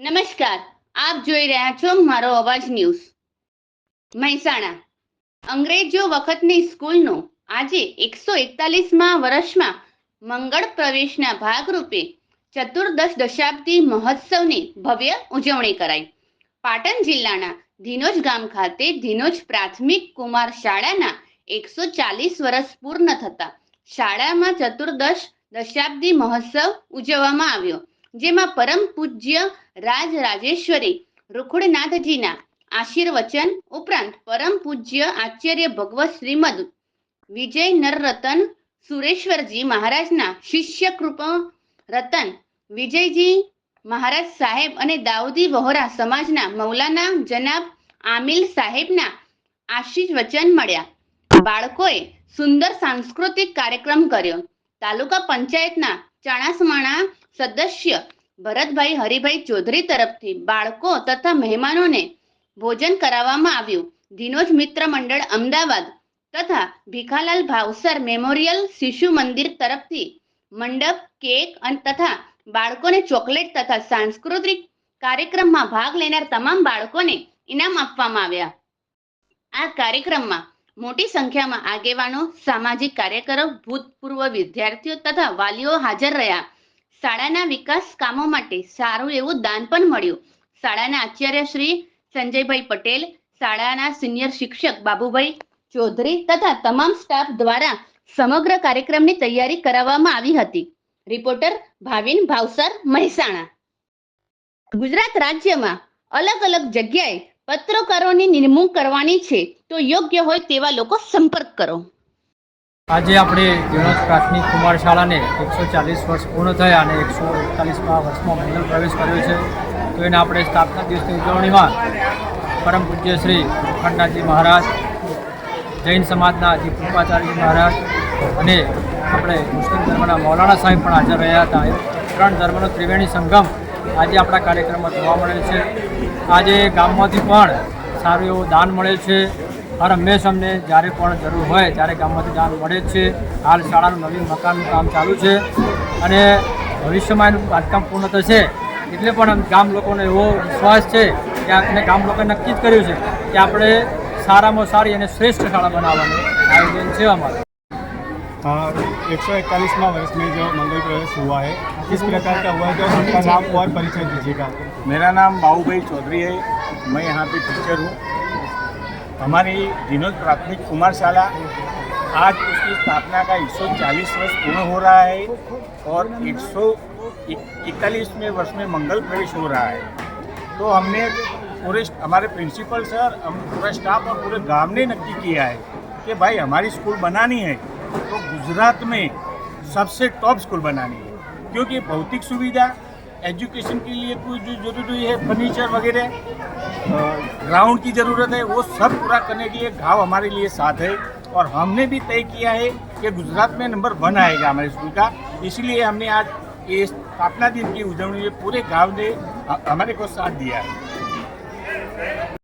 નમસ્કાર, આપ જોઈ રહ્યા છો મારો અવાજ ન્યૂઝ. મહેસાણા. અંગ્રેજો વખતની સ્કૂલનો આજે એકસો એકતાલીસમાં વર્ષમાં મંગળ પ્રવેશના ભાગરૂપે ચતુર્દશ દશાબ્દી મહોત્સવની ભવ્ય ઉજવણી કરાઈ. પાટણ જિલ્લાના ધીનોજ ગામ ખાતે ધીનોજ પ્રાથમિક કુમાર શાળાના એકસો ચાલીસ વર્ષ પૂર્ણ થતા શાળામાં ચતુર્દશ દશાબ્દી મહોત્સવ ઉજવવામાં આવ્યો. જેમાં પરમ પૂજ્ય રાજ રાજેશ્વરી રૂખડનાથજીના આશીર્વચન ઉપરાંત પરમ પૂજ્ય આચાર્ય ભગવત શ્રીમદ વિજય નરરતન સુરેશ્વરજી મહારાજના શિષ્ય કૃપ રતન, વિજયજી મહારાજ સાહેબ અને દાઉદી વહોરા સમાજના મૌલાના જનાબ આમિલ સાહેબના આશીર્વચન મળ્યા. બાળકોએ સુંદર સાંસ્કૃતિક કાર્યક્રમ કર્યો. તાલુકા પંચાયતના ચણાસમાણા સદસ્ય ભરતભાઈ હરિભાઈ ચૌધરી તરફથી બાળકો તથા મહેમાનોને ભોજન કરાવવામાં આવ્યું. ધીનોજ મિત્ર મંડળ અમદાવાદ તથા ભીખાલાલ ભાવસર મેમોરિયલ શિશુ મંદિર તરફથી મંડપ, કેક અને તથા બાળકોને ચોકલેટ તથા સાંસ્કૃતિક કાર્યક્રમમાં ભાગ લેનાર તમામ બાળકોને ઇનામ આપવામાં આવ્યા. આ કાર્યક્રમમાં મોટી સંખ્યામાં આગેવાનો, સામાજિક કાર્યકરો, ભૂતપૂર્વ વિદ્યાર્થીઓ તથા વાલીઓ હાજર રહ્યા. શાળાના વિકાસ કામો માટે સારું એવું દાન પણ મળ્યું. શાળાના આચાર્ય શ્રી સંજયભાઈ પટેલ, શાળાના સિનિયર શિક્ષક બાબુભાઈ ચૌધરી તથા તમામ સ્ટાફ દ્વારા સમગ્ર કાર્યક્રમની તૈયારી કરાવવામાં આવી હતી. રિપોર્ટર ભાવિન ભાવસર મહેસાણા. ગુજરાત રાજ્યમાં અલગ અલગ જગ્યાએ પત્રકારોની નિમણૂક કરવાની છે. તો યોગ્ય હોય તેવા લોકો સંપર્ક કરો. આજે આપણે ધીણોજ પ્રાથમિક કુમાર શાળાને એકસો ચાલીસ વર્ષ પૂર્ણ થયા અને એકસો એકતાલીસમાં વર્ષમાં મંગલ પ્રવેશ કર્યો છે. તો એને આપણે સ્થાપના દિવસની ઉજવણીમાં પરમ પૂજ્ય શ્રી ખંડનાથજી મહારાજ, જૈન સમાજના શ્રી કૃપાચાર્યજી મહારાજ અને આપણે મુસ્લિમ ધર્મના મૌલાના સાહેબ પણ હાજર રહ્યા હતા. એ ત્રણ ધર્મનો ત્રિવેણી સંગમ આજે આપણા કાર્યક્રમમાં જોવા મળે છે. આજે ગામમાંથી પણ સારું એવું દાન મળે છે. હર હંમેશ અમને જ્યારે પણ જરૂર હોય ત્યારે ગામમાંથી દાન મળે જ છે હાલ શાળાનું નવીન મકાનનું કામ ચાલુ છે અને ભવિષ્યમાં એનું બાંધકામ પૂર્ણ થશે એટલે પણ ગામ લોકોનો એવો વિશ્વાસ છે કે અને ગામ લોકોએ નક્કી જ કર્યું છે કે આપણે સારામાં સારી અને શ્રેષ્ઠ શાળા બનાવવાનું આયોજન છે અમારું एक सौ इकतालीसवां वर्ष में जो मंगल प्रवेश हुआ है किस प्रकार का हुआ है जो आपका नाम और परिचय दीजिएगा मेरा नाम बाबूभाई चौधरी है मैं यहाँ पे टीचर हूँ हमारी विनोद प्राथमिक कुमार शाला आज उसकी स्थापना का 140 वर्ष पूर्ण हो रहा है और 141वें वर्ष में मंगल प्रवेश हो रहा है। तो हमने पूरे हमारे प्रिंसिपल सर, हम पूरा स्टाफ और पूरे गाँव ने नक्की किया है कि भाई हमारी स्कूल बनानी है। तो गुजरात में सबसे टॉप स्कूल बनानी है, क्योंकि भौतिक सुविधा एजुकेशन के लिए कोई जो ज़रूरी है फर्नीचर वगैरह ग्राउंड की ज़रूरत है, वो सब पूरा करने के लिए घाव हमारे लिए साथ है। और हमने भी तय किया है कि गुजरात में नंबर वन आएगा हमारे स्कूल का। इसलिए हमने आज इस स्थापना दिन की उजवणी में पूरे गाँव ने हमारे को साथ दिया है।